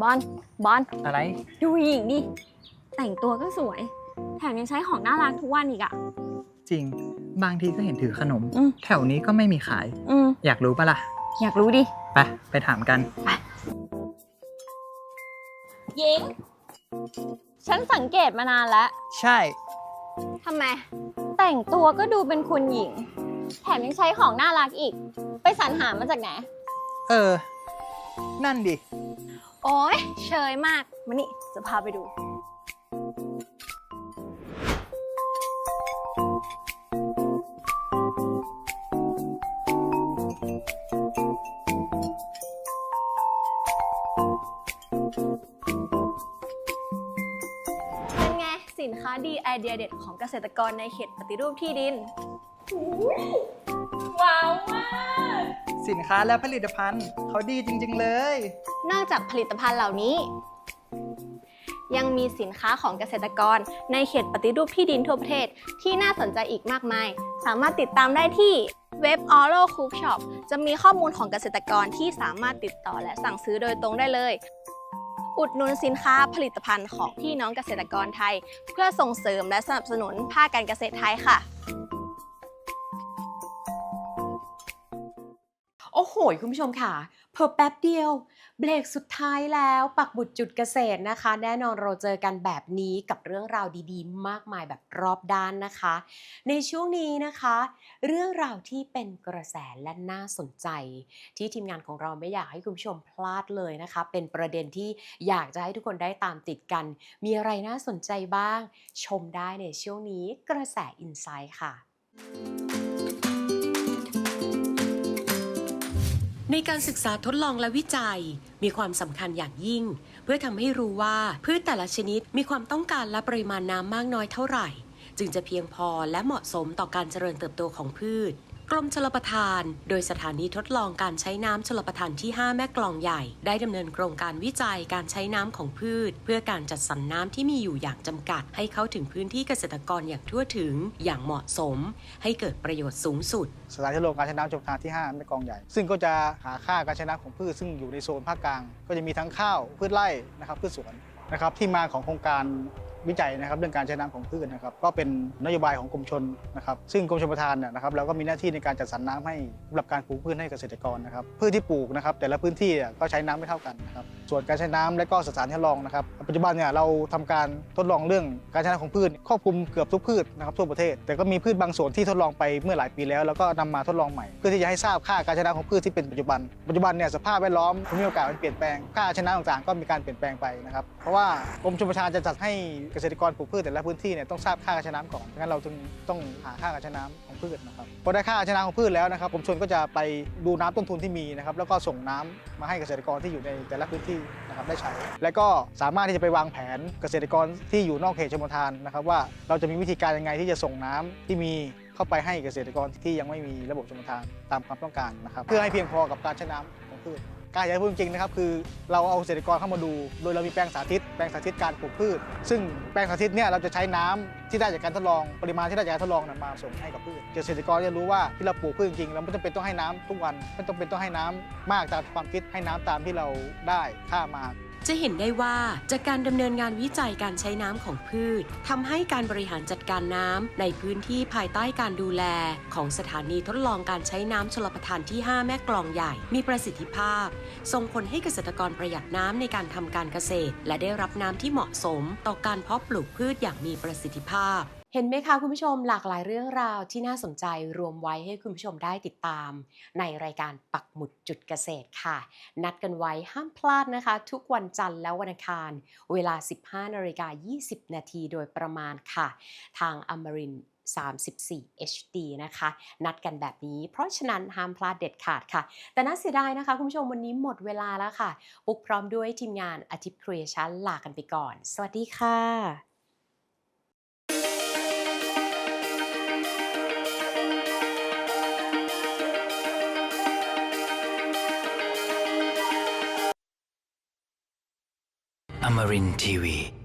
บอลบอลอะไร ดูหญิงดิ แต่งตัวก็สวย แถมยังใช้ของน่ารักทุกวันอีกอะจริง บางทีก็เห็นถือขนม อืมแถวนี้ก็ไม่มีขาย อืมอยากรู้ปะล่ะ อยากรู้ดิ ไป ไปถามกัน หญิง ฉันสังเกตมานานแล้วใช่ ทำไม แต่งตัวก็ดูเป็นคุณหญิง แถมยังใช้ของน่ารักอีก ไปสรรหามาจากไหน เออ นั่นดิ โอ้ยเชยมาก มานี่ จะพาไปดู เป็นไง สินค้าดีไอเดียเด็ดของเกษตรกรในเขตปฏิรูปที่ดิน ว้าวมาก สินค้าและผลิตภัณฑ์เขาดีจริง ๆ เลย นอกจากผลิตภัณฑ์เหล่านี้ ยังมีสินค้าของเกษตรกร ในเขตปฏิรูปที่ดินทั่วประเทศ ที่น่าสนใจอีกมากมาย สามารถติดตามได้ที่เว็บ o r o Cook Shop จะมีข้อมูลของเกษตรกรที่สามารถติดต่อและสั่งซื้อโดยตรงได้เลย อุดหนุนสินค้าผลิตภัณฑ์ของพี่น้องเกษตรกรไทย เพื่อส่งเสริมและสนับสนุนภาคการเกษตรไทยค่ะ โอ้โห คุณผู้ชมค่ะ เพอแป๊บเดียว เบรกสุดท้ายแล้วปักบุตรจุดเกษตรนะคะ แน่นอนเราเจอกันแบบนี้กับเรื่องราวดีๆ มากมายแบบรอบด้านนะคะ ในช่วงนี้นะคะ เรื่องราวที่เป็นกระแสและน่าสนใจ ที่ทีมงานของเราไม่อยากให้คุณผู้ชมพลาดเลยนะคะ เป็นประเด็นที่อยากจะให้ทุกคนได้ตามติดกัน มีอะไรน่าสนใจบ้าง ชมได้ในช่วงนี้กระแสอินไซด์ค่ะ ในการศึกษาทดลองและวิจัย มีความสำคัญอย่างยิ่ง เพื่อทำให้รู้ว่าพืชแต่ละชนิดมีความต้องการและปริมาณน้ำมากน้อยเท่าไหร่ จึงจะเพียงพอและเหมาะสมต่อการเจริญเติบโตของพืช กรมชลประทาน โดยสถานีทดลองการใช้น้ำชลประทานที่ 5 แม่กลองใหญ่ ได้ดำเนินโครงการวิจัยการใช้น้ำของพืช เพื่อการจัดสรรน้ำที่มีอยู่อย่างจำกัด ให้เข้าถึงพื้นที่เกษตรกรอย่างทั่วถึงอย่างเหมาะสม ให้เกิดประโยชน์สูงสุด สถานที่โรงการใช้น้ำชลประทานที่ 5 แม่กลองใหญ่ ซึ่งก็จะหาค่าการใช้น้ำของพืชซึ่งอยู่ในโซนภาคกลาง ก็จะมีทั้งข้าวพืชไร่นะครับพืชสวนนะครับที่มาของโครงการ วิจัยนะครับเรื่องการใช้น้ำของพืชนะครับก็เป็นนโยบายของกรมชนนะครับซึ่งกรมชลประทานเนี่ยนะครับเราก็มีหน้าที่ในการจัดสรรน้ำให้สำหรับการปลูกพืชให้เกษตรกรนะครับพืชที่ปลูกนะครับแต่ละพื้นที่ก็ใช้น้ำไม่เท่ากันนะครับส่วนการใช้น้ำและก็สถานทดลองนะครับปัจจุบันเนี่ยเราทำการทดลองเรื่องการใช้น้ำของพืชครอบคลุมเกือบทุกพืชนะครับทั่วประเทศ แต่ก็มีพืชบางส่วนที่ทดลองไปเมื่อหลายปีแล้ว แล้วก็นำมาทดลองใหม่ เพื่อที่จะให้ทราบค่าการใช้น้ำของพืชที่เป็นปัจจุบันปัจจุบันเนี่ยสภาพแวดล้อมมีโอกาสเปลี่ยนแปลงค่าใช้น้ำต่างๆ ก็มีการเปลี่ยนแปลงไปนะครับเพราะว่ากรมชลประทานจะจัดให้กษตรกรปลูกพืชแต่ละพื้นที่เนี่ยต้องทราบค่ากรใช้น้ำก่อนงั้นเราจึงต้องหาค่ากรใช้น้ำของพืชนะครับพอได้ค่ากรใช้น้ำของพืชแล้วนะครับกรมชลก็จะไปดูน้ำต้นทุนที่มีนะครับแล้วก็ส่งน้ำมาให้เกษตรกรที่อยู่ในแต่ละพื้นที่นะครับได้ใช้ และก็สามารถที่จะไปวางแผนเกษตรกรที่อยู่นอกเขตชลทานนะครับว่าเราจะมีวิธีการยังไงที่จะส่งน้ำที่มีเข้าไปให้เกษตรกรที่ยังไม่มีระบบชลทานตามความต้องการนะครับเพื่อให้เพียงพอกับการใช้น้ำของพืช การขยายพูดจริงนะครับคือเราเอาเกษตรกรเข้ามาดู โดยเรามีแปลงสาธิต แปลงสาธิตการปลูกพืช ซึ่งแปลงสาธิตเนี่ยเราจะใช้น้ำที่ได้จากการทดลองปริมาณที่ได้จากการทดลองนำมาส่งให้กับพืชเกษตรกรจะรู้ว่าที่เราปลูกพืชจริงเราไม่จำเป็นต้องให้น้ำทุกวันไม่จำเป็นต้องให้น้ำมากตามความคิดให้น้ำตามที่เราได้ค่ามา จะเห็นได้ว่าจากการดำเนินงานวิจัยการใช้น้ำของพืชทำให้การบริหารจัดการน้ำในพื้นที่ภายใต้การดูแล ของสถานีทดลองการใช้น้ำชลประทานที่ 5 แม่กลองใหญ่ มีประสิทธิภาพ ส่งผลให้เกษตรกรประหยัดน้ำในการทำการเกษตร และได้รับน้ำที่เหมาะสม ต่อการเพาะปลูกพืชอย่างมีประสิทธิภาพ เห็นไหมคะคุณผู้ชมหลากหลายเรื่องราวที่น่าสนใจรวมไว้ให้คุณผู้ชมได้ติดตาม ในรายการปักหมุดจุดเกษตรค่ะ นัดกันไว้ห้ามพลาดนะคะ ทุกวันจันทร์และวันอังคาร เวลา 15นาฬิกา20 นาทีโดยประมาณค่ะ ทางอมริน34 HD นะคะ นัดกันแบบนี้ เพราะฉะนั้นห้ามพลาดเด็ดขาดค่ะ แต่น่าเสียดายนะคะ คุณผู้ชมวันนี้หมดเวลาแล้วค่ะ ปุกพร้อมด้วยทีมงานอาทิตย์ครีเอชั่นลากันไปก่อน สวัสดีค่ะ Amarin Tiwi.